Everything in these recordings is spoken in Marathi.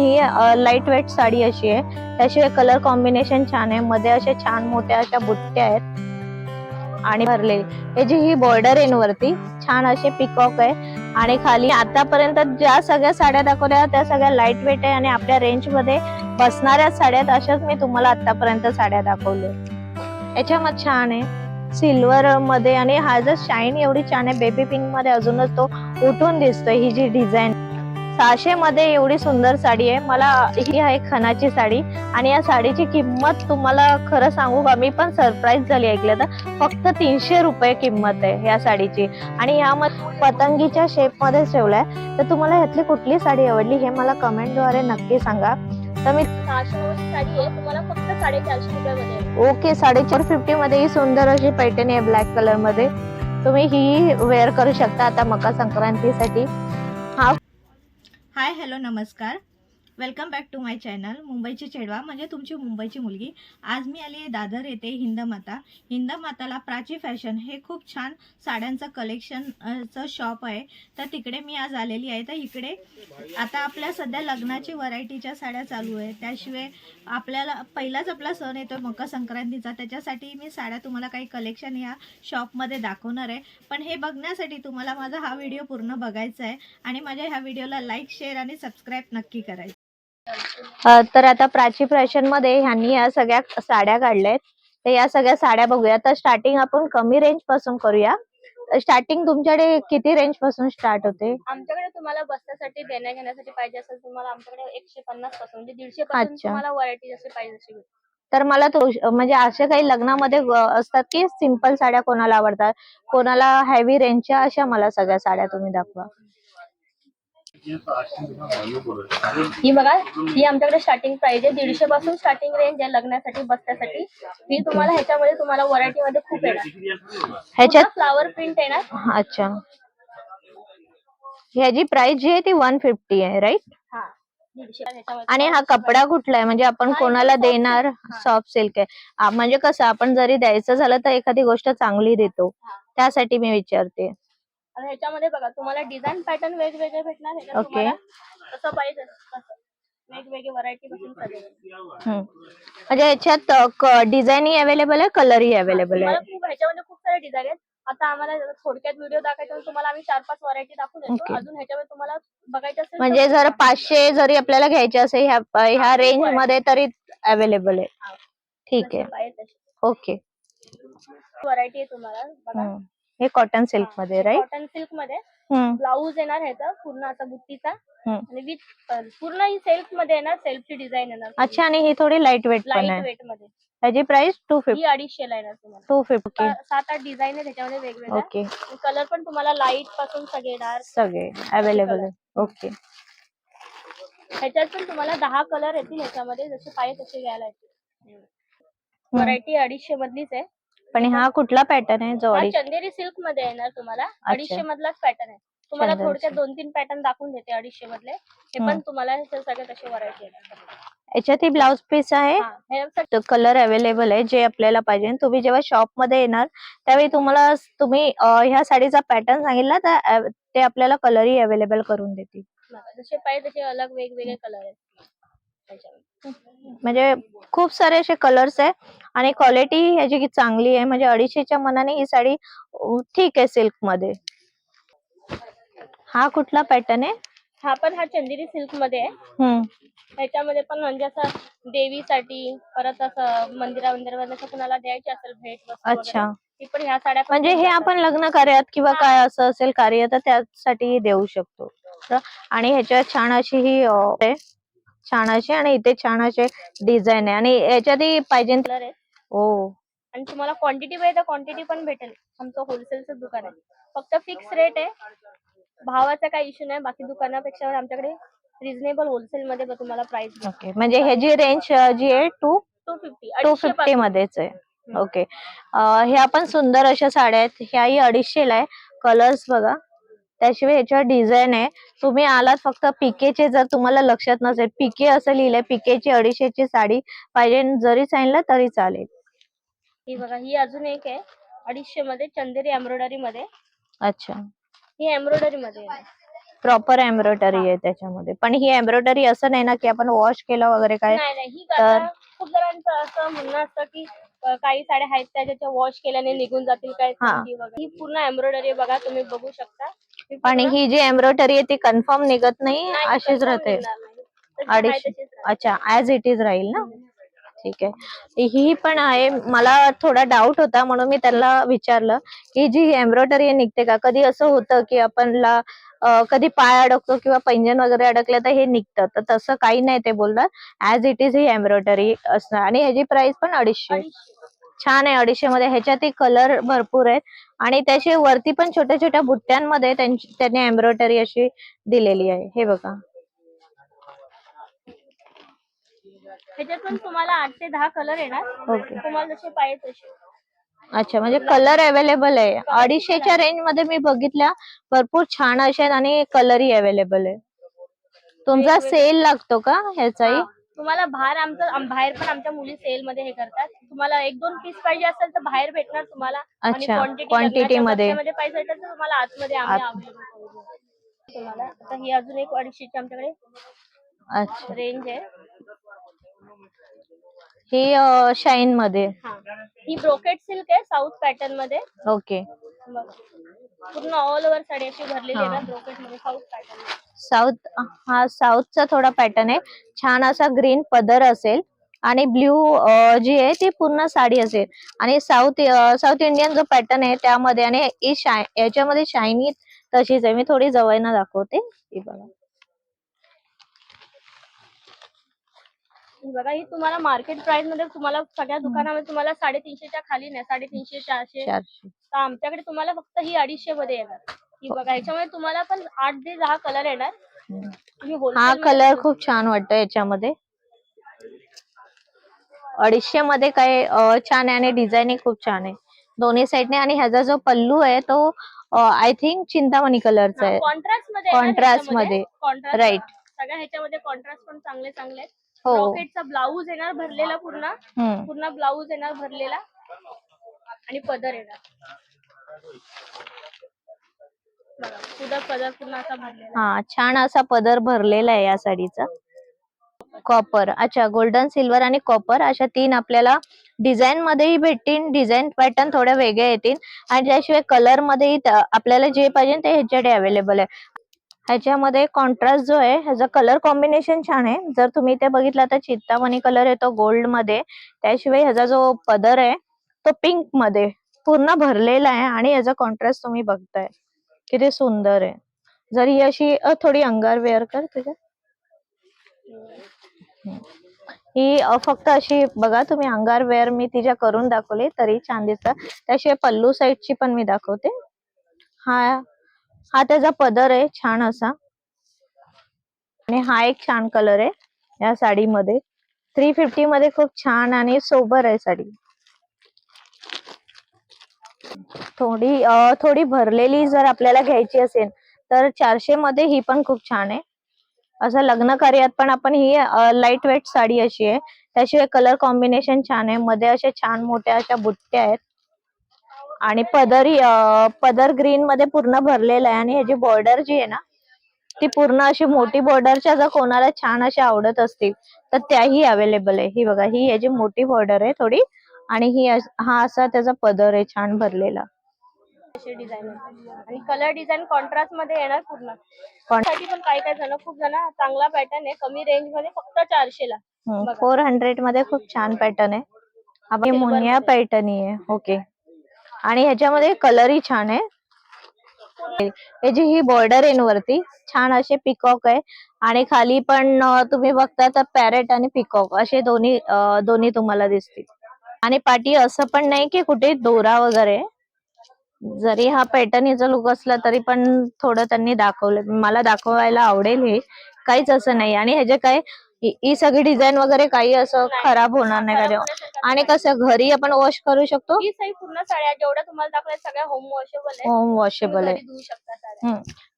ही लाइट वेट साडी अशी आहे. त्याशिवाय कलर कॉम्बिनेशन छान आहे. मध्ये अशा छान मोठ्या अशा बुट्ट्या आहेत. आणि भरलेली. याची ही बॉर्डर आहे वरती छान असे पिकॉक आहे. आणि खाली आतापर्यंत ज्या सगळ्या साड्या दाखवल्या त्या सगळ्या लाइट वेट आहे. आणि आपल्या रेंजमध्ये बसणाऱ्या साड्या आहेत अशाच मी तुम्हाला आतापर्यंत साड्या दाखवल्या याच्यामध्ये छान आहे. सिल्वर मध्ये आणि हा जर शाईन एवढी छान आहे बेबी पिंकमध्ये अजूनच तो उठून दिसतोय ही जी डिझाईन सहाशे मध्ये एवढी सुंदर साडी आहे. मला ही आहे खनाची साडी. आणि या साडीची किंमत तुम्हाला खरं सांगू का? मी पण सरप्राईज झाली ऐकलं तर. फक्त तीनशे रुपये किंमत आहे या साडीची. आणि यामध्ये पतंगीच्या शेपमध्ये ठेवलाय. तर तुम्हाला यातली कुठली साडी आवडली हे मला कमेंटद्वारे नक्की सांगा. तर मी ओके साडेचार फिफ्टी मध्ये ही सुंदर अशी पैठणी आहे ब्लॅक कलरमध्ये. तुम्ही ही वेअर करू शकता आता मकर संक्रांतीसाठी. हाय हॅलो नमस्कार. Welcome back to my channel मुंबईची चेडवा म्हणजे तुमची मुंबईची मुलगी. आज मी आली आहे दादर येथे हिंदमाता हिंदमाताला प्राची फॅशन हे खूप छान साड्यांचं कलेक्शनचं शॉप आहे. तर तिकडे मी आज आलेली आहे. तर इकडे आता आपल्या सध्या लग्नाची व्हरायटीच्या साड्या चालू आहे त्याशिवाय आपल्याला पहिलाच आपला सण येतो मकर संक्रांतीचा त्याच्यासाठी मी साड्या तुम्हाला काही कलेक्शन या शॉपमध्ये दाखवणार आहे. पण हे बघण्यासाठी तुम्हाला माझा हा व्हिडिओ पूर्ण बघायचा आहे. आणि माझ्या ह्या व्हिडिओला लाईक शेअर आणि सबस्क्राईब नक्की करायचं. तर आता प्राची फॅशनमध्ये ह्यांनी या सगळ्या साड्या काढल्या आहेत तर या सगळ्या साड्या बघूया. तर स्टार्टिंग आपण कमी रेंजपासून करूया. स्टार्टिंग तुमच्याकडे किती रेंजपासून स्टार्ट होते? आमच्याकडे तुम्हाला बसण्यासाठी देण्या घेण्यासाठी पाहिजे असेल तुम्हाला आमच्याकडे एकशे पन्नासपासून म्हणजे दीडशे पासून अच्छा. तुम्हाला व्हरायटी जशी पाहिजे भेटेल. तर मला तो म्हणजे असे काही लग्नामध्ये अ, असतात की सिंपल साड्या कोणाला आवडतात? कोणाला हेवी रेंजच्या अशा मला सगळ्या साड्या तुम्ही दाखवा. ही बघा ही आमच्याकडे स्टार्टिंग प्राइस आहे. दीडशे पासून स्टार्टिंग रेंज आहे लग्नासाठी बसण्यासाठी. ही तुम्हाला ह्याच्यामध्ये तुम्हाला व्हरायटी मध्ये खूप येणार. ह्याच्यात फ्लावर प्रिंट येणार अच्छा. ह्याची प्राइस जी आहे ती वन फिफ्टी आहे राईट हा. आणि हा कपडा कुठला आहे म्हणजे आपण कोणाला देणार. सॉफ्ट सिल्क आहे. म्हणजे कसं आपण जरी द्यायचं झालं तर एखादी गोष्ट चांगली देतो. त्यासाठी मी विचारते. आणि ह्याच्यामध्ये बघा तुम्हाला डिझाईन पॅटर्न वेगवेगळे भेटणार ह्याच्यात Okay. तुम्हाला कसं पाहिजे तसं वेगवेगळे व्हरायटी पासून सगळे हम्म. म्हणजे ह्याच्यात डिझाईनही अवेलेबल आहे कलरही अवेलेबल तुम्हाला आहे खूप ह्याच्यामध्ये खूप सारे डिझाईन आहेत आता आम्हाला जर थोडक्यात व्हिडिओ दाखवायचा असेल, तुम्हाला आम्ही चार पाच व्हरायटी दाखवून देतो Okay. अजून ह्याच्यामध्ये तुम्हाला बघायचं असेल म्हणजे जर पाचशे जरी आपल्याला घ्यायचे असेल ह्या ह्या रेंज. मध्ये तरी अवेलेबल आहे. ठीक आहे ओके व्हरायटी आहे तुम्हाला बघा हम्म. हे कॉटन सिल्कमध्ये राईट कॉटन सिल्कमध्ये. ब्लाऊज येणार ह्याचा पूर्ण असा बुट्टीचा. आणि विथ पूर्ण ही सेल्फमध्ये येणार सेल्फची डिझाईन येणार अच्छा आणि ही थोडी लाइट वेट पण लाइट आहे. वेटमध्ये. ह्याची प्राइस टू ही फिफ्टी अडीचशे ला येणार तुम्हाला. टू फिफ्टी सात आठ डिझाईन आहे त्याच्यामध्ये वेगवेगळ्या. ओके कलर पण तुम्हाला लाइटपासून सगळे डार्क सगळे अवेलेबल आहे. ओके ह्याच्यात पण तुम्हाला दहा कलर येतील ह्याच्यामध्ये जसे पाहिजे तसे घ्यायला येतील. व्हरायटी अडीचशे मधलीच आहे. पण हा कुठला पॅटर्न आहे? जो हा अडीच चंदेरी सिल्कमध्ये येणार तुम्हाला. अडीचशे मधलाच पॅटर्न आहे. तुम्हाला चंदेरी थोडक्यात silk. दोन तीन पॅटर्न दाखवून देते अडीचशे मधले हे हम्म. पण तुम्हाला हे सगळे तसे व्हरायटी येणार याच्यात ही ब्लाउज पीस आहे. हा, हे कलर अवेलेबल आहे जे आपल्याला पाहिजे. तुम्ही जेव्हा शॉपमध्ये येणार त्यावेळी तुम्हाला स- तुम्ही अं, ह्या साडीचा पॅटर्न सांगितला तर अ, ते आपल्याला कलरही अवेलेबल करून देतील. जसे पाहिजे तसे अलग वेगवेगळे कलर आहेत. त्याच्यामध्ये. म्हणजे खूप सारे असे कलर्स आहे. आणि क्वालिटी ह्याची चांगली आहे म्हणजे अडीचशेच्या मनाने ही साडी ठीक आहे सिल्कमध्ये. हा कुठला पॅटर्न आहे? हा पण हा चंदेरी सिल्कमध्ये आहे. ह्याच्यामध्ये पण म्हणजे असं देवीसाठी परत असं मंदिरा असं कुणाला द्यायची असेल भेट अच्छा. पण ह्या साड्या म्हणजे हे. आपण लग्न कार्यात किंवा काय असं असेल कार्य तर त्यासाठी देऊ शकतो. आणि ह्याच्यात छान अशी ही. छान अशी आणि इथे छान असे डिझाईन आहे. आणि याच्यातही पाहिजे ते- कलर आहे. ओ आणि तुम्हाला क्वांटिटी पाहिजे तर क्वांटिटी पण भेटेल. आमचं होलसेलचं दुकान आहे. फक्त फिक्स रेट आहे. भावाचा काही इश्यू नाही. बाकी दुकानापेक्षा आमच्याकडे रिझनेबल होलसेल मध्ये तुम्हाला प्राइस ओके म्हणजे ह्याची रेंज जी आहे two two fifty two fifty मध्येच आहे. ओके ह्या पण सुंदर अशा साड्या आहेत. ह्याही अडीचशेला आहे. कलर्स बघा. त्याशिवाय ह्याच्यावर डिझाईन आहे. तुम्ही आलात फक्त पिकेचे जर तुम्हाला लक्षात नसेल. पिके असं लिहिलंय पिकेची अडीचशेची साडी पाहिजे जरी सांगितलं तरी चालेल. ही बघा ही अजून एक आहे. अडीचशे मध्ये चंदेरी एम्ब्रॉयडरी मध्ये अच्छा. ही एम्ब्रॉयडरी मध्ये आहे. प्रॉपर एम्ब्रॉयडरी आहे त्याच्यामध्ये. पण ही एम्ब्रॉयडरी असं नाही ना की आपण वॉश केलं वगैरे काय? नाही नाही ही तर- खूप जणांचं असं म्हणणं असतं की अ, काही साड्या आहेत त्या ज्याच्या वॉश केल्याने निघून जातील काय हा. वगैरे. ही पूर्ण एम्ब्रॉयडरी बघा तुम्ही बगू शकता. ही पण पूर्ण- ही जी एम्ब्रॉयडरी आहे ती कन्फर्म निघत नाही नाही, अशीच confirm राहते. निघणार नाही. तशी आहे अडीचशे तशीच राहते. अच्छा ऍज इट इज राहील ना? ठीक आहे. ही पण आहे मला थोडा डाऊट होता म्हणून मी त्याला विचारलं की जी एम्ब्रॉयडरी निघते का? कधी असं होतं की आपणला कधी पाय अडकतो किंवा पैंजण वगैरे अडकलं तर हे निघतं. तर तसं काही नाही ते बोलतात ऍज इट इज ही एम्ब्रॉयडरी असणार. आणि ह्याची प्राइस पण अडीचशे. छान आहे अडीचशे मध्ये ह्याच्यातही कलर भरपूर आहेत. आणि त्याचे वरती पण छोट्या छोट्या बुट्ट्यांमध्ये त्याने एम्ब्रॉयडरी अशी दिलेली आहे. हे बघा. ह्याच्यात पण तुम्हाला आठ ते दहा कलर येणार. तुम्हाला जसे पाहिजे तसे. अच्छा म्हणजे कलर अवेलेबल आहे. अडीचशेच्या रेंजमध्ये मी बघितल्या भरपूर छान अशा आहेत आणि कलरही अवेलेबल आहे. तुमचा सेल लागतो का ह्याचाही. तुम्हाला बाहेर आमचं आम- बाहेर पण आमच्या मुली सेल मध्ये हे करतात. तुम्हाला एक दोन पीस पाहिजे असेल तर बाहेर भेटणार तुम्हाला. आणि अच्छा, लग्नाच्या मध्ये. पाहिजे असेल तर तुम्हाला आतमध्ये आम्ही आत- available करून देऊ. तुम्हाला. आता ही अजून एक अडीचशेची आमच्याकडे अच्छा. रेंज आहे. ही शाईन मध्ये. हा. ही ब्रोकेट सिल्क आहे साऊथ पॅटर्नमध्ये. ओके बघ. पूर्ण ऑल ओव्हर साडी अशी भरलेली आहे हा. ब्रोकेटमध्ये साऊथ पॅटर्न साऊथ हा साऊथचा थोडा पॅटर्न आहे. छान असा ग्रीन पदर असेल आणि ब्ल्यू जी आहे ती पूर्ण साडी असेल. आणि साऊथ साऊथ इंडियन जो पॅटर्न आहे त्यामध्ये आणि ही शाय याच्यामध्ये शायनी तशीच आहे. मी थोडी जवळनं दाखवते. ही बघा. बघा ही तुम्हाला मार्केट प्राइसमध्ये तुम्हाला सगळ्या दुकानामध्ये तुम्हाला साडेतीनशेच्या खाली नाही साडेतीनशे चारशे. चारशे. तर आमच्याकडे तुम्हाला फक्त ही अडीचशे मध्ये येणार. ही बघा ह्याच्यामध्ये तुम्हाला पण आठ ते दहा कलर येणार. तुम्ही हा wholesale मध्ये कलर खूप छान वाटतो याच्यामध्ये. अडीचशे मध्ये काय अं, छान आहे आणि डिझाईन खूप छान आहे. दोन्ही साईडने आणि ह्याचा जो पल्लू आहे तो आय थिंक चिंतामणी कलरचा आहे. कॉन्ट्रास्टमध्ये Contrast मध्ये. Contrast Right. सगळ्या ह्याच्यामध्ये कॉन्ट्रास्ट पण चांगले चांगले आहेत. हो. रॉकेटचा ब्लाऊज येणार भरलेला पूर्ण. हम्म. पूर्ण ब्लाऊज येणार भरलेला. आणि पदर येणार. बघा, पदर पूर्ण असा भरलेला. हा छान असा पदर भरलेला आहे या साडीचा. कॉपर अच्छा गोल्डन सिल्वर आणि कॉपर अशा तीन आपल्याला डिझाईन मध्येही भेटतील. डिझाईन पॅटर्न थोड्या वेगळ्या येतील. आणि त्याशिवाय कलर मध्येही आपल्याला जे पाहिजे ते ह्याच्याकडे अवेलेबल आहे. ह्याच्यामध्ये कॉन्ट्रास्ट जो आहे ह्याचा कलर कॉम्बिनेशन छान आहे. जर तुम्ही ते बघितलं तर चित्तामणी कलर येतो गोल्डमध्ये. त्याशिवाय ह्याचा जो पदर आहे तो पिंकमध्ये पूर्ण भरलेला आहे आणि याचा कॉन्ट्रास्ट तुम्ही बघताय. किती सुंदर आहे. जर ही अशी थोडी अंगार वेअर कर तुझ्या ही फक्त अशी बघा तुम्ही अंगार वेअर मी तिच्या करून दाखवली तरी छान दिसतं. त्याशिवाय पल्लू साईडची पण मी दाखवते. हा हा त्याचा पदर आहे छान असा. आणि हा एक छान कलर आहे या साडीमध्ये. थ्री फिफ्टी मध्ये खूप छान आणि सोबर आहे साडी. थोडी थोडी भरलेली जर आपल्याला घ्यायची असेल तर चारशे मध्ये ही पण खूप छान आहे. असं लग्न कार्यात पण आपण ही लाइट वेट साडी अशी आहे. त्याशिवाय कलर कॉम्बिनेशन छान आहे. मध्ये अशा छान मोठ्या अशा बुट्ट्या आहेत. आणि पदरी पदर ग्रीन मध्ये पूर्ण भरलेला आहे आणि ह्याची बॉर्डर जी आहे ना ती पूर्ण अशी मोठी बॉर्डरच्या जर कोणाला छान अशा आवडत असतील तर त्याही अवेलेबल आहे. ही बघा ही याची मोठी बॉर्डर आहे थोडी आणि ही हा असा त्याचा पदर आहे छान भरलेला. असे डिझाईन आणि कलर डिझाईन कॉन्ट्रास्टमध्ये येणार पूर्ण. साठी पण काही काही जण खूप जण चांगला पॅटर्न आहे. कमी रेंजमध्ये फक्त चारशे ला. फोर हंड्रेडमध्ये खूप छान पॅटर्न आहे. मुनिया मध्ये. पॅटर्न आहे. ओके आणि ह्याच्यामध्ये कलरही छान आहे. याची ही बॉर्डर आहे वरती छान असे पिकॉक आहे. आणि खाली पण तुम्ही बघता तर पॅरेट आणि पिकॉक असे दोन्ही दोन्ही तुम्हाला दिसतील. आणि पाठी असं पण नाही की कुठे दोरा वगैरे. जरी हा पॅटर्नीचा लुक असला तरी पण थोडं त्यांनी दाखवलं मला दाखवायला आवडेल हे. काहीच असं नाही. आणि ह्याचे काय ही सगळी डिझाईन वगैरे काही असं. खराब होणार नाही का आणि. कसं घरी आपण वॉश करू शकतो? ही सही पूर्ण साड्या जेवढ्या तुम्हाला दाखवल्या सगळ्या होम वॉशेबल आहे होम वॉशेबल.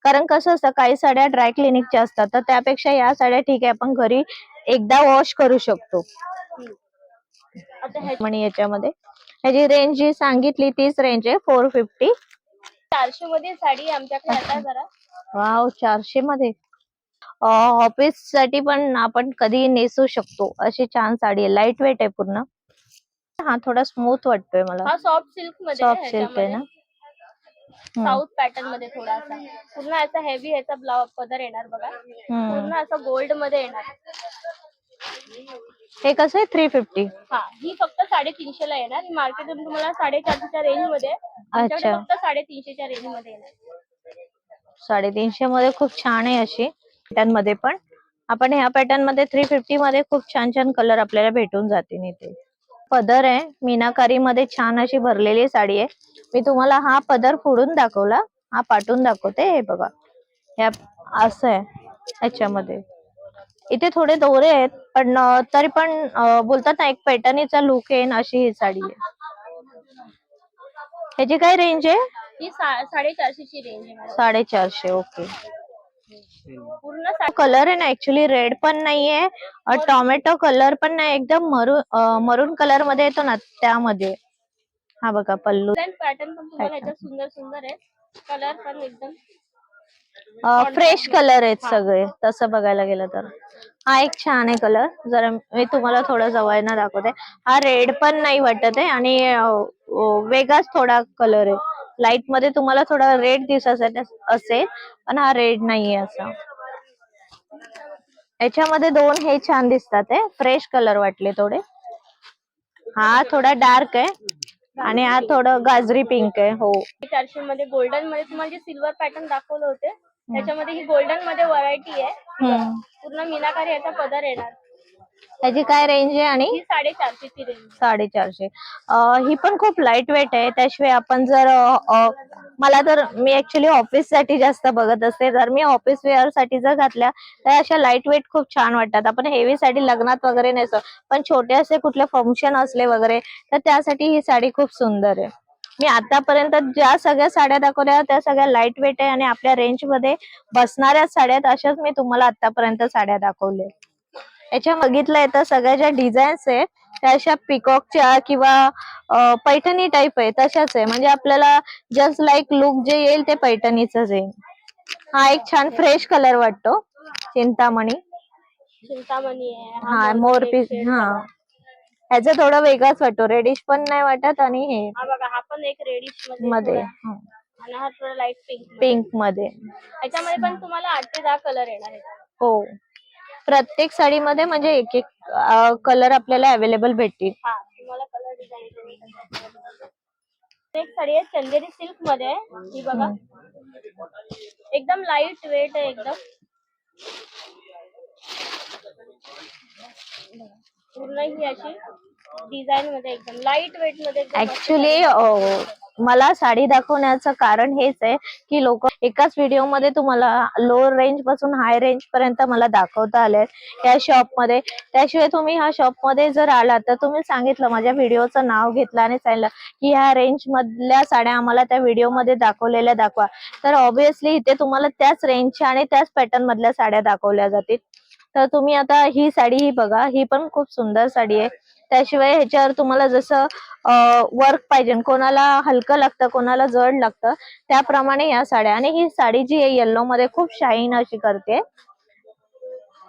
कारण कसं असतं काही साड्या ड्राय क्लिनिकच्या असतात तर त्यापेक्षा या साड्या ठीक आहे आपण घरी एकदा वॉश करू शकतो. आणि याच्यामध्ये. ह्याची रेंज जी सांगितली तीच रेंज आहे फोर फिफ्टी चारशे मध्ये साडी आमच्याकडे आता जरा. वाव चारशे मध्ये. ऑफिससाठी पण आपण कधी नेसू शकतो. अशी छान साडी आहे. लाइट वेट आहे पूर्ण. हा थोडा स्मूथ वाटतोय मला. हा सॉफ्ट सिल्कमध्ये सॉफ्ट सिल्क आहे ना? साऊथ पॅटर्नमध्ये थोडासा. पूर्ण असा हेवी ह्याचा ब्लाउज पदर येणार बघा. पूर्ण असं गोल्डमध्ये येणार. हे कसं आहे? थ्री फिफ्टी हा ही फक्त साडेतीनशे ला येणार. मार्केटमध्ये तुम्हाला साडेचारशेच्या रेंजमध्ये. फक्त साडेतीनशेच्या रेंजमध्ये येणार. साडेतीनशे मध्ये खूप छान आहे अशी. पॅटर्नमध्ये पण. आपण ह्या पॅटर्नमध्ये थ्री फिफ्टी मध्ये खूप छान छान कलर आपल्याला भेटून जातील इथे. पदर आहे. मीनाकारी मध्ये छान अशी भरलेली साडी आहे. मी तुम्हाला हा पदर फोडून दाखवला. हा पाठवून दाखवते. हे बघा. ह्या असं आहे. ह्याच्यामध्ये. इथे थोडे दोरे आहेत. पण तरी पण बोलतात ना एक पैठणीचा लुक येईन अशी ही साडी आहे. ह्याची काय रेंज आहे? ही साडेचारशेची रेंज आहे साडेचारशे. ओके. पूर्ण कलर आहे ना ऍक्च्युली रेड पण नाहीये. टोमॅटो कलर पण नाही एकदम मरून मरून कलरमध्ये येतो ना त्यामध्ये. हा बघा पल्लू. पॅटर्न पण तुम्हाला याच्यात सुंदर सुंदर आहे कलर पण एकदम फ्रेश कलर आहेत सगळे. तसं बघायला गेलं तर. हा एक छान आहे कलर जरा मी तुम्हाला थोडं जवळनं दाखवते. हा रेड पण नाही वाटत आहे आणि वेगळाच थोडा कलर आहे. लाइटमध्ये तुम्हाला थोडा रेड दिसत असेल पण हा रेड नाहीये असा. याच्यामध्ये दोन हे छान दिसतात आहे फ्रेश कलर वाटले थोडे. हा थोडा डार्क आहे. आणि हा थोडं गाजरी पिंक आहे हो. चारशे मध्ये गोल्डनमध्ये तुम्हाला जे सिल्वर पॅटर्न दाखवले होते त्याच्यामध्ये ही गोल्डनमध्ये व्हरायटी आहे. पूर्ण मीनाकारी याचा पदर येणार. त्याची काय रेंज आहे आणि? ही साडेचारशेची रेंज साडेचारशे. अं, ही पण खूप लाइट वेट आहे. त्याशिवाय आपण जर अं, मला तर मी ऍक्च्युली ऑफिससाठी जास्त बघत असते. जर मी ऑफिस वेअरसाठी जर घातल्या तर अशा लाइट वेट खूप छान वाटतात. आपण हेवी साठी लग्नात वगैरे नेसो पण छोटे असे कुठले फंक्शन असले वगैरे तर त्यासाठी ही साडी खूप सुंदर आहे. मी आतापर्यंत ज्या सगळ्या साड्या दाखवल्या त्या सगळ्या लाइट वेट आहे आणि आपल्या रेंजमध्ये बसणाऱ्या साड्या अशाच मी तुम्हाला आतापर्यंत साड्या दाखवल्या. याच्या बघितलंय तर सगळ्या ज्या डिझाईन्स आहेत त्या अशा पिकॉकच्या किंवा पैठणी टाईप आहे तशाच आहे म्हणजे आपल्याला जस्ट लाईक लुक जे येईल ते पैठणीच येईल हा एक छान फ्रेश कलर वाटतो. चिंतामणी. चिंतामणी हा मोर shade हा. ह्याचा थोडा वेगळाच वाटतो. रेडिश पण नाही वाटत आणि हे हा हा पण एक रेडिशमध्ये. आणि हा थोडा लाइट पिंक पिंकमध्ये. याच्यामध्ये पण तुम्हाला आठ ते दहा कलर येणार हो. प्रत्येक साडीमध्ये म्हणजे एक एक कलर आपल्याला अवेलेबल भेटतील. हा तुम्हाला कलर डिझाईन एक साडी आहे चंदेरी सिल्कमध्ये. आहे ही बघा. एकदम लाइट वेट आहे एकदम. पूर्ण ही अशी डिझाईन मध्ये एकदम लाइट वेटमध्ये ऍक्च्युली मला साडी दाखवण्याचं कारण हेच आहे की लोक एकाच व्हिडिओमध्ये तुम्हाला लो रेंजपासून हाय रेंज पर्यंत मला दाखवता आले या शॉपमध्ये. त्याशिवाय तुम्ही ह्या शॉपमध्ये जर आलात तर तुम्ही सांगितलं माझ्या व्हिडिओचं नाव घेतलं आणि सांगितलं की ह्या रेंज मधल्या साड्या आम्हाला त्या व्हिडिओमध्ये दाखवलेल्या दाखवा. तर ऑब्विसली इथे तुम्हाला त्याच रेंजच्या आणि त्याच पॅटर्न मधल्या साड्या दाखवल्या जातील. तर तुम्ही आता ही साडी ही बघा ही पण खूप सुंदर साडी आहे. त्याशिवाय ह्याच्यावर तुम्हाला जसं वर्क पाहिजे कोणाला हलकं लागतं कोणाला जड लागतं त्याप्रमाणे या साड्या. आणि ही साडी जी आहे येल्लो मध्ये खूप शाईन अशी करते.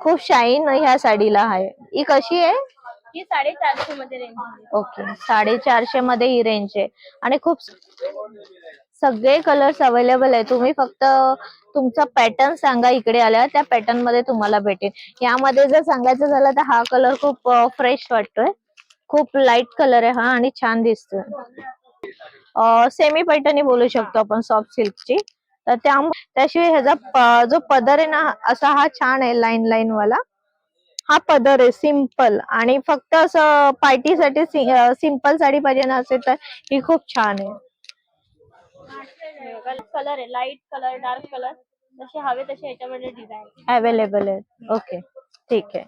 खूप शाईन ह्या साडीला आहे. ही कशी आहे? ही साडेचारशे मध्ये रेंज ओके. साडेचारशे मध्ये ही रेंज आहे. आणि खूप सगळे कलर्स अवेलेबल आहे. तुम्ही फक्त तुमचा पॅटर्न सांगा इकडे आल्या त्या पॅटर्नमध्ये तुम्हाला भेटेल. यामध्ये जर सांगायचं झालं तर हा कलर खूप फ्रेश वाटतोय. खूप लाइट कलर आहे हा आणि छान दिसतोय. सेमी पैठणी बोलू शकतो आपण सॉफ्ट सिल्कची तर त्या त्याशिवाय ह्याचा जो पदर आहे ना असा हा छान आहे लाईन लाईन वाला. हा पदर आहे सिंपल आणि फक्त असं पार्टीसाठी सिंपल साडी पाहिजे ना असेल तर ही खूप छान आहे. कलर आहे लाइट कलर डार्क कलर जसे हवे तसे याच्यामध्ये डिझाईन अवेलेबल आहे ओके ठीक आहे.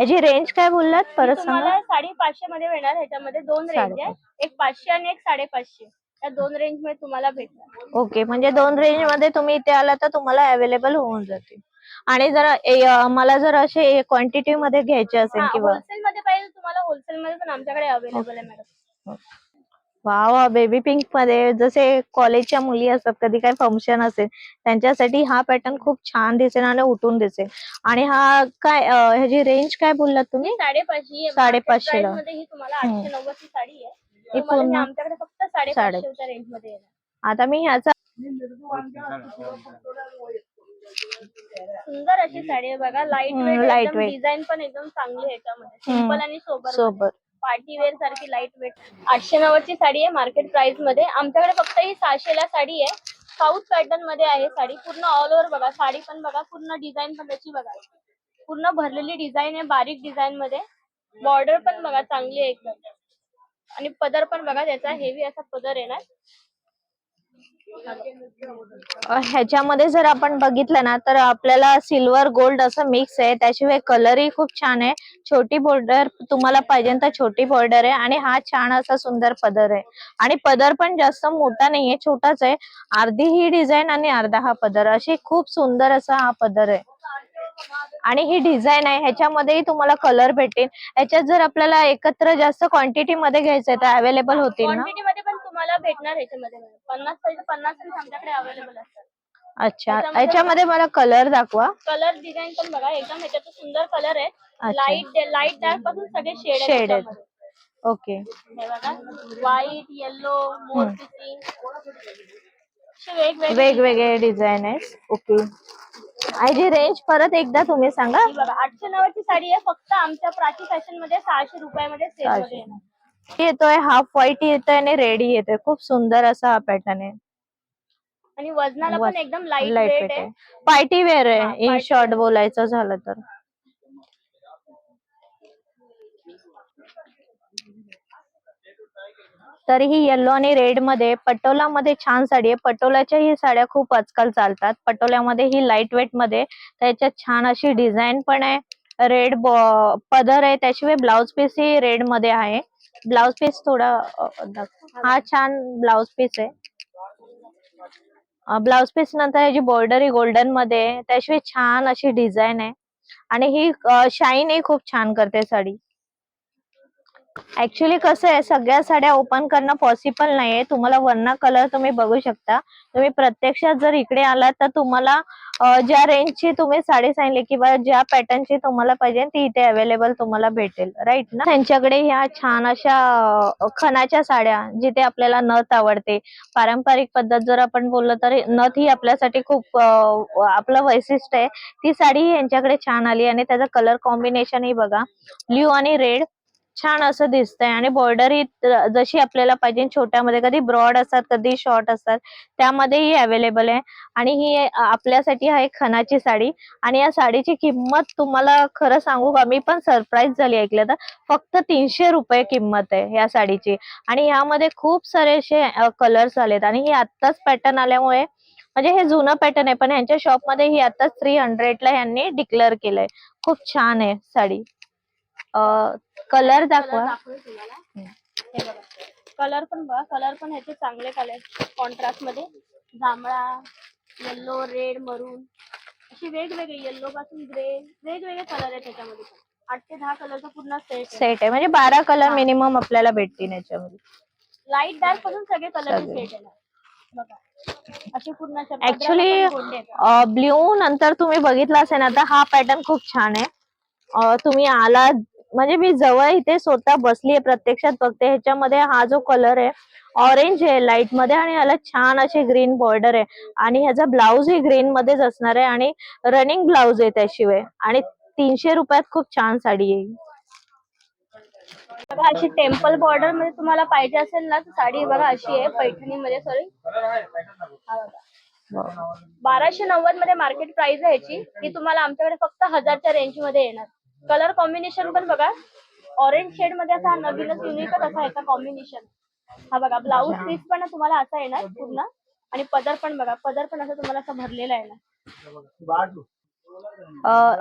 याची रेंज काय बोललात? परत सांगा. तुम्हाला साडे पाचशे मध्ये मिळणार ह्याच्यामध्ये दोन रेंज आहे. एक पाचशे आणि एक साडेपाचशे. या दोन रेंजमध्ये तुम्हाला भेटणार. ओके म्हणजे दोन रेंजमध्ये तुम्ही इथे आला तर तुम्हाला अवेलेबल होऊन जातील. आणि जर ए- अं, मला जर असे क्वांटिटी मध्ये घ्यायचे असेल किंवा होलसेल मध्ये पाहिजे तुम्हाला होलसेल मध्ये पण आमच्याकडे अवेलेबल आहे मॅडम वा वा बेबी पिंकमध्ये जसे कॉलेजच्या मुली असतात कधी काही फंक्शन असेल त्यांच्यासाठी हा पॅटर्न खूप छान दिसेल आणि उठून दिसेल. आणि हा काय अं, ह्याची रेंज काय बोललात तुम्ही? साडेपाचशे साडेपाचशेला. मध्ये ही तुम्हाला हम्म. आठशे नव्वदची साडी आहे. ही तुम्हाला पूर्ण- आमच्याकडे फक्त साडेपाचशेच्या रेंजमध्ये येणार. आता मी ह्याचा सुंदर अशी साडी आहे बघा. लाइट हम्म, वेट. डिझाईन पण एकदम चांगली आहे याच्यामध्ये. हम्म. सिंपल आणि सोबर सोबत पार्टी वेअर सारखी लाइट वेट आठशे नव्वदची साडी आहे मार्केट प्राइसमध्ये. आमच्याकडे फक्त ही सहाशेला साडी आहे. साऊथ पॅटर्नमध्ये आहे साडी. पूर्ण ऑल ओव्हर बघा. साडी पण बघा. पूर्ण डिझाईन पण त्याची बघा. पूर्ण भरलेली डिझाईन आहे. बारीक डिझाईन मध्ये. बॉर्डर पण बघा चांगली आहे एकदम. आणि पदर पण बघा. त्याचा हेवी असा पदर येणार. ह्याच्यामध्ये जर आपण बघितलं ना तर आपल्याला सिल्वर गोल्ड असं मिक्स आहे. त्याशिवाय कलरही खूप छान आहे. छोटी बॉर्डर तुम्हाला पाहिजे तर छोटी बॉर्डर आहे. आणि हा छान असा सुंदर पदर आहे. आणि पदर पण जास्त मोठा नाहीये छोटाच आहे. अर्धी ही डिझाईन आणि अर्धा हा पदर. अशी खूप सुंदर असा हा पदर आहे. आणि ही डिझाईन आहे. ह्याच्यामध्येही तुम्हाला कलर भेटेल. ह्याच्यात जर आपल्याला एकत्र जास्त क्वांटिटी मध्ये घ्यायचं तर अवेलेबल होतील ना? तुम्हाला भेटणार ह्याच्यामध्ये पन्नास पाहिजे पन्नास पीस आमच्याकडे अवेलेबल असतात. अच्छा. ह्याच्यामध्ये मला कलर दाखवा. कलर डिझाईन पण बघा. एकदम ह्याच्यात सुंदर कलर आहे. अच्छा. लाइट लाइट डार्कपासून सगळे शेड Shade आहेत. ओके हे बघा. व्हाईट येलो असे वेगवेगळे वेगवेगळे डिझाईन आहेत. ओके आणि रेंज परत एकदा तुम्ही सांगा. ही बघा. आठशे नव्वदची साडी आहे. फक्त आमच्या प्राची फॅशनमध्ये सहाशे रुपयामध्ये सेल मध्ये सहाशे. येणार. येतोय हाफ व्हाईट येतोय आणि रेडी येतोय. खूप सुंदर असा हा पॅटर्न आहे. आणि वजनाला वज- पण एकदम लाइट लाइट आहे. पार्टी वेअर आहे. इन शॉर्ट बोलायचं झालं तर. तर ही येलो आणि रेडमध्ये पटोला मध्ये छान साडी आहे. पटोलाच्या ही साड्या खूप आजकाल चालतात. पटोल्यामध्ये ही लाइट वेटमध्ये त्याच्यात छान अशी डिझाईन पण आहे. रेड पदर आहे. त्याशिवाय ब्लाउज पीस ही रेडमध्ये आहे. ब्लाउज पीस थोडा हा छान ब्लाउज पीस आहे. ब्लाउज पीस नंतर ह्याची बॉर्डर ही गोल्डनमध्ये त्याशिवाय छान अशी डिझाईन आहे. आणि ही शाईन ही खूप छान करते साडी. ऍक्च्युली कसं आहे सगळ्या साड्या ओपन करणं पॉसिबल नाहीये. तुम्हाला वरना कलर तुम्ही बघू शकता. तुम्ही प्रत्यक्षात जर इकडे आलात तर तुम्हाला ज्या रेंजची तुम्ही साडी सांगितले किंवा ज्या पॅटर्नची तुम्हाला पाहिजे ती इथे अवेलेबल तुम्हाला भेटेल. राईट ना? त्यांच्याकडे ह्या छान अशा खणाच्या साड्या जिथे आपल्याला नथ आवडते. पारंपरिक पद्धत जर आपण बोललो तर नथ ही आपल्यासाठी खूप आपलं वैशिष्ट्य आहे. ती साडी यांच्याकडे छान आली आणि त्याचा कलर कॉम्बिनेशन ही बघा. ब्ल्यू आणि रेड छान असं दिसतंय. आणि बॉर्डर ही जशी आपल्याला पाहिजे छोट्यामध्ये कधी ब्रॉड असतात कधी शॉर्ट असतात त्यामध्येही अवेलेबल आहे. आणि ही आपल्यासाठी आहे खनाची साडी. आणि या साडीची किंमत तुम्हाला खरं सांगू का मी पण सरप्राईज झाली ऐकलं तर. फक्त तीनशे रुपये किंमत आहे या साडीची. आणि यामध्ये खूप सारे असे कलर्स आलेत. आणि ही आत्ताच पॅटर्न आल्यामुळे म्हणजे हे जुनं पॅटर्न आहे पण ह्यांच्या शॉपमध्ये ही आता थ्री हंड्रेडला यांनी डिक्लेअर केलंय. खूप छान आहे साडी. कलर दाखवा. कलर पण बघा. कलर पण ह्याचे चांगले कलर कॉन्ट्रास्टमध्ये जांभळा येल्लो रेड मरून अशी वेगवेगळे येल्लो पासून ग्रे वेगवेगळे कलर आहेत त्याच्यामध्ये. आठ ते दहा कलरचा पूर्ण सेट सेट आहे. म्हणजे बारा कलर. मिनिमम आपल्याला भेटतील याच्यामध्ये. लाइट डार्कपासून सगळे कलर. सेट अशा ऍक्च्युली. ब्ल्यू नंतर तुम्ही बघितला असेल ना तर हा पॅटर्न खूप छान आहे. तुम्ही आला म्हणजे मी जवळ इथे स्वतः बसलीये प्रत्यक्षात बघते. ह्याच्यामध्ये हा जो कलर आहे ऑरेंज आहे लाइटमध्ये आणि ह्याला छान अशी ग्रीन बॉर्डर आहे. आणि ह्याचा ब्लाऊज ही ग्रीन मध्येच असणार आहे आणि रनिंग ब्लाऊज आहे त्याशिवाय. आणि तीनशे रुपयात खूप छान साडी येईल बघा अशी टेम्पल बॉर्डरमध्ये तुम्हाला पाहिजे असेल ना तर साडी बघा अशी आहे पैठणी मध्ये सॉरी बाराशे नव्वदमध्ये मार्केट प्राइस आहे ह्याची. ती तुम्हाला आमच्याकडे फक्त हजारच्या रेंजमध्ये येणार. कलर कॉम्बिनेशन पण बघा. ऑरेंज शेडमध्ये असा नवीनच युनिकच असा याचा कॉम्बिनेशन हा बघा ब्लाऊज पीस पण तुम्हाला असा येणार पूर्ण. आणि पदर पण बघा पदर पण असं तुम्हाला असं भरलेला येणार.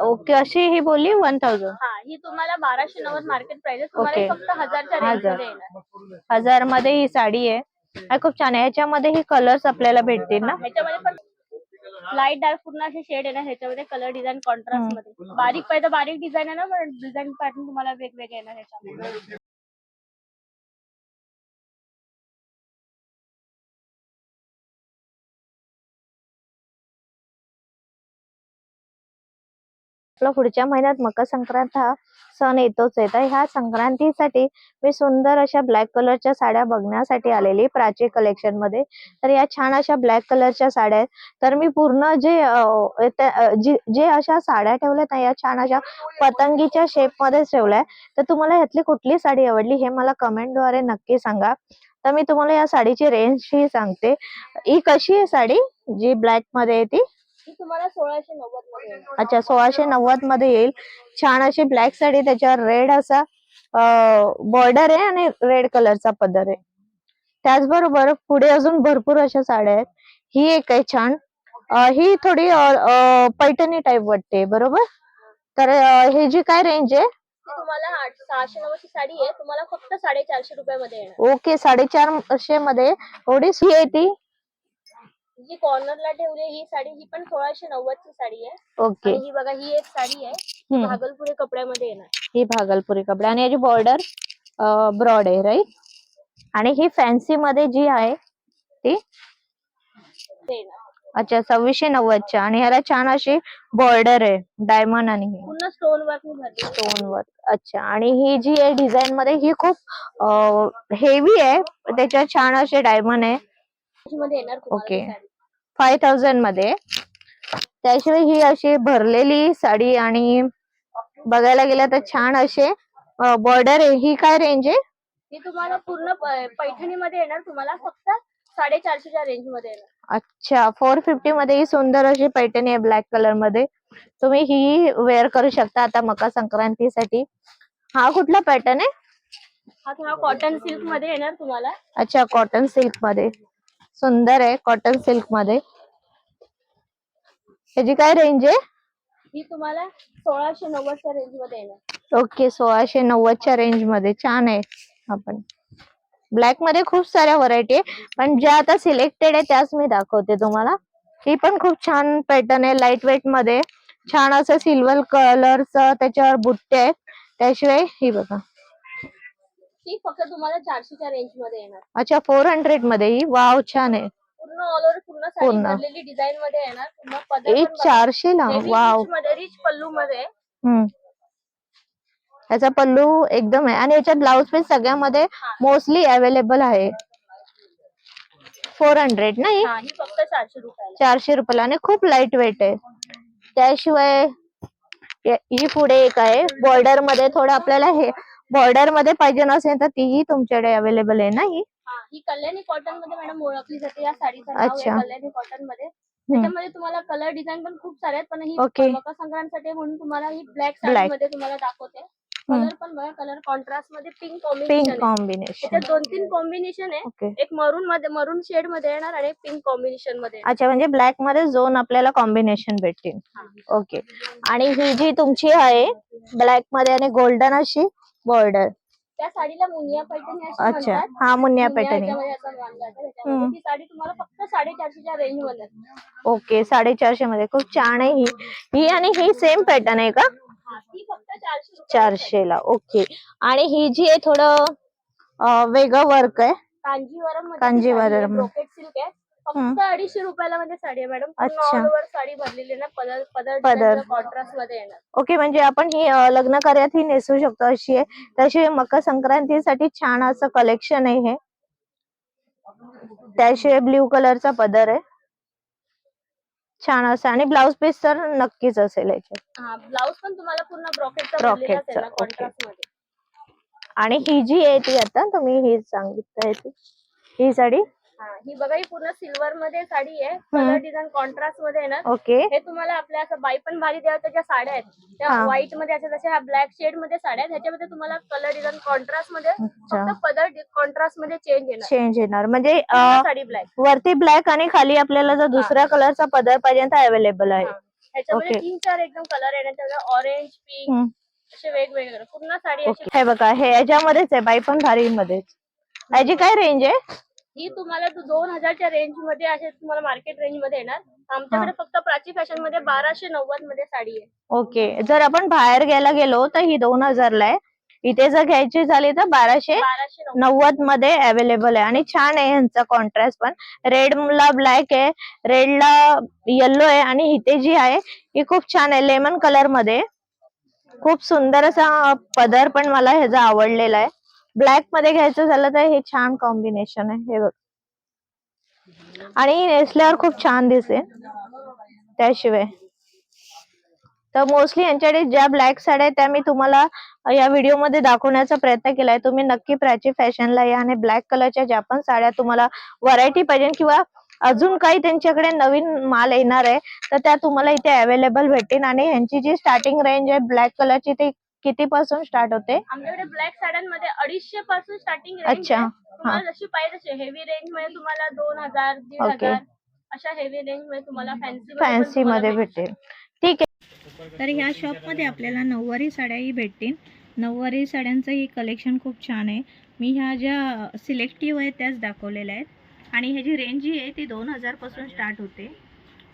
ओके अशी ही बोलली वन थाउजंड हा ही तुम्हाला बाराशे नव्वद मार्केट प्राइस आहे तुम्हाला. फक्त हजारच्या हजार. मध्ये येणार. हजारमध्ये ही साडी आहे. खूप छान आहे. ह्याच्यामध्ये ही कलर्स आपल्याला भेटतील ना? ह्याच्यामध्ये पण लाइट डार्क पूर्ण असे शेड येणार ह्याच्यामध्ये कलर डिझाईन कॉन्ट्रास्टमध्ये. बारीक पाहिजे बारीक डिझाईन आहे ना पण डिझाईन पॅटर्न तुम्हाला वेगवेगळे येणार ह्याच्यामध्ये. आपला पुढच्या महिन्यात मकर संक्रांत हा सण येतोच आहे. तर ह्या संक्रांतीसाठी मी सुंदर अशा ब्लॅक कलरच्या साड्या बघण्यासाठी आलेली प्राची कलेक्शनमध्ये. तर या छान अशा ब्लॅक कलरच्या साड्या आहेत. तर मी पूर्ण जे जे अशा साड्या ठेवल्यात ना या छान अशा पतंगीच्या शेप मध्येच ठेवल्या तर तुम्हाला ह्यातली कुठली साडी आवडली हे मला कमेंटद्वारे नक्की सांगा. तर मी तुम्हाला या साडीची रेंज ही सांगते. ही कशी आहे साडी? जी ब्लॅकमध्ये आहे ती. तुम्हाला सोळाशे नव्वदमध्ये. अच्छा सोळाशे नव्वदमध्ये येईल. छान अशी ब्लॅक साडी त्याच्यावर रेड असा बॉर्डर आहे आणि रेड कलरचा पदर आहे. त्याचबरोबर पुढे अजून भरपूर अशा साड्या आहेत. ही एक आहे छान. ही थोडी पैठणी टाईप वाटते बरोबर? तर ही जी काय रेंज आहे? तुम्हाला सहाशे नव्वदची साडी आहे. तुम्हाला फक्त साडेचारशे रुपयामध्ये येणार. ओके साडेचारशे मध्ये. एवढी ही आहे ती? जी कॉर्नरला ठेवली ही साडी ही पण सोळाशे नव्वदची साडी आहे. ओके. आणि ही बघा ही एक साडी आहे. हम्म. भागलपुरी कपड्यामध्ये येणार. ही भागलपुरी कपडे. आणि याची बॉर्डर ब्रॉड आहे राईट आणि ही फॅन्सी मध्ये जी आहे ती ते येणार. अच्छा सव्वीसशे नव्वदच्या. आणि ह्याला छान अशी बॉर्डर आहे डायमंड आणि हे. पूर्ण स्टोन वर्क भरली स्टोन वर अच्छा. आणि ही जी आहे डिझाईन मध्ये ही खूप हेवी आहे. त्याच्यात छान असे डायमंड आहे. मध्ये येणार ओके. फाय थाउजंडमध्ये. त्याशिवाय ही अशी भरलेली साडी आणि बघायला गेलं तर छान असे बॉर्डर आहे. ही काय रेंज आहे? ही तुम्हाला पूर्ण प- पैठणीमध्ये येणार. तुम्हाला फक्त साडेचारशेच्या रेंजमध्ये येणार. अच्छा फोर फिफ्टी मध्ये ही सुंदर अशी पैठणी आहे ब्लॅक कलरमध्ये. तुम्ही ही वेअर करू शकता आता मकर संक्रांतीसाठी हा कुठला पॅटर्न आहे? हा कॉटन सिल्कमध्ये येणार तुम्हाला. अच्छा कॉटन सिल्कमध्ये. सुंदर आहे कॉटन सिल्कमध्ये. त्याची काय रेंज आहे? ही तुम्हाला सोळाशे नव्वदच्या रेंजमध्ये येणार. ओके सोळाशे नव्वदच्या रेंजमध्ये. छान आहे आपण. ब्लॅकमध्ये खूप साऱ्या व्हरायटी आहे पण ज्या आता सिलेक्टेड आहे त्याच मी दाखवते तुम्हाला. ही पण खूप छान पॅटर्न आहे लाइट वेटमध्ये. छान असं सिल्वर कलरचं त्याच्यावर बुट्टे आहेत. त्याशिवाय ही बघा. ती फक्त तुम्हाला चारशेच्या रेंजमध्ये येणार. अच्छा फोर हंड्रेडमध्ये? ही? वाव छान आहे. पूर्ण ऑल ओव्हर पूर्ण साडी पूर्ण. भरलेली डिझाईन मध्ये येणार. पूर्ण पदर एक चारशे ला? वावमध्ये रिच पल्लू मध्ये. हम्म. त्याचा पल्लू एकदम आहे. आणि याच्यात ब्लाउज पीस सगळ्यामध्ये मोस्टली अवेलेबल आहे. फोर हंड्रेड नाही? हा ही फक्त चारशे रुपयाला. चारशे रुपयाला. आणि खूप लाइट वेट आहे. त्याशिवाय या- ही पुढे एक आहे. बॉर्डरमध्ये थोडं आपल्याला हे बॉर्डरमध्ये पाहिजे नसेल तर तीही तुमच्याकडे अवेलेबल आहे ना ही? कल्याणी कॉटनमध्ये मॅडम ओळखली जाते. या साडीचं अच्छा. कल्याणी कॉटनमध्ये. त्याच्यामध्ये तुम्हाला कलर डिझाईन पण खूप सारे आहेत पण ही Okay. मकर संक्रांतीसाठी म्हणून तुम्हाला ही ब्लॅक Black. साडी मध्ये तुम्हाला दाखवते. कलर पण बघा कलर कॉन्ट्रास्टमध्ये पिंक पिंक कॉम्बिनेशन कॉम्बिनेशन त्याच्यात दोन तीन कॉम्बिनेशन आहे. ओके एक मरून मध्ये मरून शेडमध्ये येणार आणि पिंक कॉम्बिनेशनमध्ये येणार. अच्छा म्हणजे ब्लॅकमध्ये दोन आपल्याला कॉम्बिनेशन भेटतील. हा. ओके आणि ही जी तुमची आहे ब्लॅकमध्ये आणि गोल्डन अशी बॉर्डर. त्या साडीला मुनिया पैठणी अशी अच्छा. म्हणतात. हा मुन्या मुनिया पैठणी. ह्याच्यामध्ये असं बांधलं जातं. त्याच्यामध्ये ती साडी तुम्हाला फक्त साडेचारशेच्या रेंजमध्ये. ओके साडेचारशे मध्ये खूप छान आहे ही. ही आणि ही सेम पॅटर्न आहे का? हा, ती फक्त चारशे रुपये चारशे ला ओके. आणि ही जी आहे थोडं अं, वेगळं वर्क आहे. कांजीवरम कांजीवरम. ब्रोकेट सिल्क आहे. फक्त अडीचशे रुपयाला मध्ये साडी आहे मॅडम. अच्छा. ऑल ओव्हर साडी भरलेली ना पदर पदर. पदर. कॉन्ट्रास्टमध्ये येणार. ओके म्हणजे आपण ही अं, लग्न कार्यात ही नेसू शकतो अशी आहे. त्याशिवाय मकर संक्रांतीसाठी छान असं कलेक्शन आहे हे. त्याशिवाय ब्ल्यू कलरचा पदर आहे. छान असं आणि ब्लाउज पीस तर नक्कीच असेल याच्यात हा ब्लाऊज पण तुम्हाला पूर्ण ब्रॉकेटचा Brocade भरलेला असेल चा, ना okay. कॉन्ट्रास्टमध्ये. आणि ही जी आहे ती आता तुम्ही ही सांगितलंय ती. ही साडी हा ही बघा ही पूर्ण सिल्वर मध्ये साडी आहे. कलर डिझाईन कॉन्ट्रास्टमध्ये येणार ओके. हे तुम्हाला आपल्या असं बाई पण भारी देवाच्या ज्या साड्या आहेत. त्या हा. व्हाईटमध्ये अशा जशा ह्या ब्लॅक शेडमध्ये साड्या आहेत ह्याच्यामध्ये तुम्हाला कलर डिझाईन कॉन्ट्रास्टमध्ये अच्छा. फक्त पदर कॉन्ट्रास्टमध्ये चेंज येणार. चेंज येणार. म्हणजे पूर्ण साडी ब्लॅक वरती ब्लॅक आणि खाली आपल्याला जर दुसऱ्या कलरचा पदर पाहिजे तर अवेलेबल आहे. ह्याच्यामध्ये Okay. तीन चार एकदम कलर येणार त्याच्यामध्ये ऑरेंज पिंक हम्म. असे वेगवेगळे पूर्ण साडी अशी ओके. हे बघा हे याच्यामध्येच आहे बाई पण भारी मध्येच याची काय रेंज आहे? ही तुम्हाला दोन हजारच्या रेंजमध्ये असे तुम्हाला मार्केट रेंजमध्ये येणार. आमच्याकडे फक्त प्राची फॅशनमध्ये बाराशे नव्वदमध्ये साडी आहे. ओके. जर आपण बाहेर घ्यायला गेलो तर ही दोन हजारला आहे. इथे जर घ्यायची झाली तर बाराशे नव्वद. मध्ये अवेलेबल आहे. आणि छान आहे ह्यांचा कॉन्ट्रास्ट पण. रेड ला ब्लॅक आहे. रेडला येल्लो आहे. आणि इथे जी आहे ही खूप छान आहे. लेमन कलरमध्ये. खूप सुंदर असा पदर पण मला ह्याचा आवडलेला आहे. ब्लॅकमध्ये घ्यायचं झालं तर हे छान कॉम्बिनेशन आहे हे बघ. आणि नेसल्यावर खूप छान दिसेल त्याशिवाय. तर मोस्टली यांच्याकडे ज्या ब्लॅक साड्या आहेत त्या मी तुम्हाला या व्हिडिओमध्ये दाखवण्याचा प्रयत्न केलाय. तुम्ही नक्की प्राची फॅशनला या आणि ब्लॅक कलरच्या ज्या पण साड्या तुम्हाला व्हरायटी पाहिजे किंवा अजून काही त्यांच्याकडे नवीन माल येणार आहे तर त्या तुम्हाला इथे अवेलेबल भेटतील. आणि ह्यांची जी स्टार्टिंग रेंज आहे ब्लॅक कलरची ती किती पासून स्टार्ट होते आमच्याकडे ब्लॅक साड्यांमध्ये अडीचशे पासून स्टार्टिंग रेंज अच्छा, तुम्हाला जशी पाहिजे तशी. हेवी रेंजमध्ये तुम्हाला दोन हजार दीड Okay. हजार अशा हेवी रेंजमध्ये तुम्हाला फॅन्सी फॅन्सी मध्ये भेटेल ठीक आहे. तर ह्या शॉपमध्ये आपल्याला नऊवारी साड्याही भेटतील. नऊवारी साड्यांचं ही कलेक्शन खूप छान आहे. मी ह्या ज्या सिलेक्टिव्ह आहेत त्याच दाखवलेल्या आहेत. आणि ह्याची रेंज जी आहे ती दोन हजारपासून स्टार्ट होते.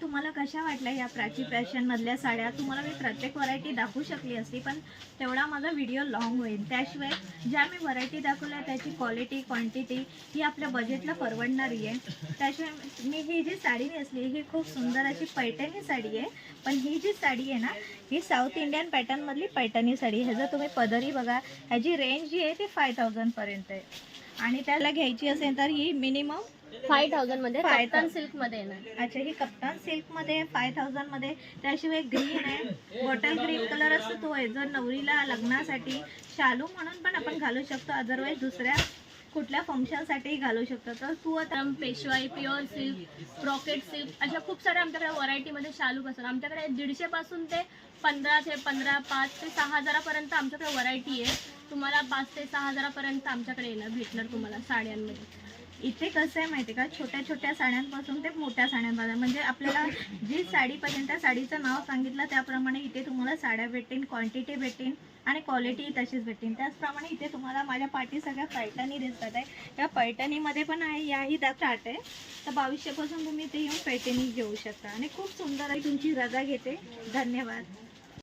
तुम्हाला कशा वाटल्या या प्राची फॅशनमधल्या साड्या? तुम्हाला मी प्रत्येक व्हरायटी दाखवू शकली असती पण तेवढा माझा व्हिडिओ लॉंग होईल. त्याशिवाय ज्या मी व्हरायटी दाखवल्या त्याची क्वालिटी क्वांटिटी ही आपल्या बजेटला परवडणारी आहे. त्याशिवाय मी ही जी साडी नेसली ही खूप सुंदर अशी पैठणी साडी आहे. पण ही जी साडी आहे ना ही साऊथ इंडियन पॅटर्नमधली पैठणी साडी ह्याचं तुम्ही पदरी बघा. ह्याची रेंज जी आहे ती फाय थाउजंडपर्यंत आहे. आणि त्याला घ्यायची असेल तर ही मिनिमम फाय थाउजंडमध्ये Five thousand. सिल्कमध्ये येणार. अच्छा ही कप्तान सिल्कमध्ये फाय थाउजंडमध्ये त्याशिवाय ग्रीन आहे. बॉटल ग्रीन कलर असतो तो आहे जो नवरीला लग्नासाठी शालू म्हणून पण आपण घालू शकतो. अदरवाईज दुसऱ्या कुठल्या फंक्शनसाठी घालू शकतो. तर तू आता तर पेशवाई प्युअर सिल्क ब्रॉकेट सिल्क अशा खूप साऱ्या आमच्याकडे व्हरायटी मध्ये शालू असतात आमच्याकडे दीडशे पासून ते पंधरा ते पंधरा पाच ते सहा हजारापर्यंत आमच्याकडे व्हरायटी आहे. तुम्हाला पाच ते सहा हजारापर्यंत आमच्याकडे येणार भेटणार तुम्हाला साड्यांमध्ये. इथे कसं आहे माहिती का? छोट्या छोट्या साड्यांपासून ते मोठ्या साड्यांपर्यंत. म्हणजे आपल्याला जी साडी पाहिजे त्या साडीचं नाव सांगितलं त्याप्रमाणे इथे तुम्हाला साड्या भेटेन क्वांटिटी भेटेन आणि क्वालिटी तशीच भेटेन त्याचप्रमाणे इथे तुम्हाला माझ्या पाठी सगळ्या पैठणी दिसतात आहे. त्या पैठणीमध्ये पण आहे याही स्टार्ट आहे. तर बावीसशेपासून तुम्ही इथे येऊन पैठणी घेऊ शकता. आणि खूप सुंदर आहे. तुमची रजा घेते. धन्यवाद.